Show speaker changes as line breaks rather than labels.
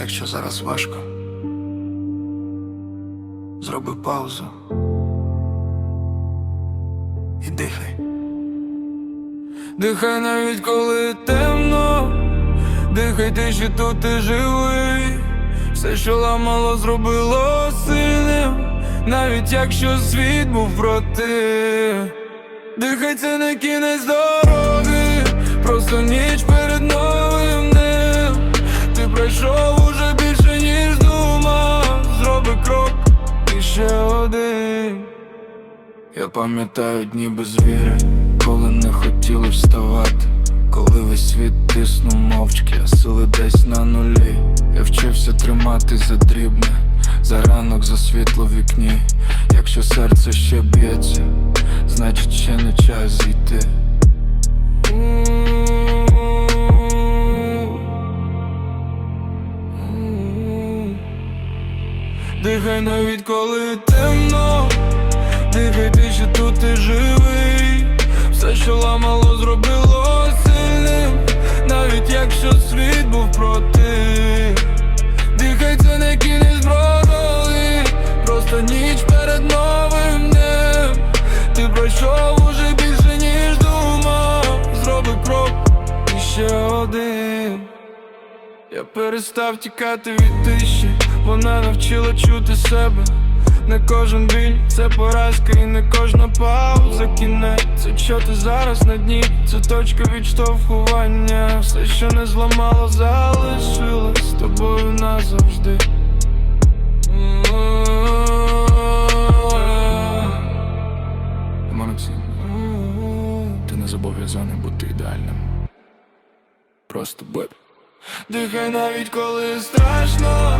Якщо зараз важко, зроби паузу і дихай.
Дихай навіть коли темно, дихай ти, що тут ти живий. Все, що ламало, зробило сильним, навіть якщо світ був проти. Дихай, це не кінець дороги, просто ніч Я пам'ятаю дні без віри, коли не хотіли вставати, коли весь світ тиснув мовчки, а сили десь на нулі. Я вчився тримати за дрібне, за ранок, за світло в вікні. Якщо серце ще б'ється, значить ще не час зійти. Дихай навіть коли темно, один. Я перестав тікати від тиші, вона навчила чути себе. Не кожен біль, це поразка, і не кожна пауза кінець. Це що ти зараз на дні, це точка відштовхування. Все, що не зламало, залишилось з тобою назавжди. Максим, ти не зобов'язаний бути ідеальним. Просто будь. Дихай навіть коли страшно,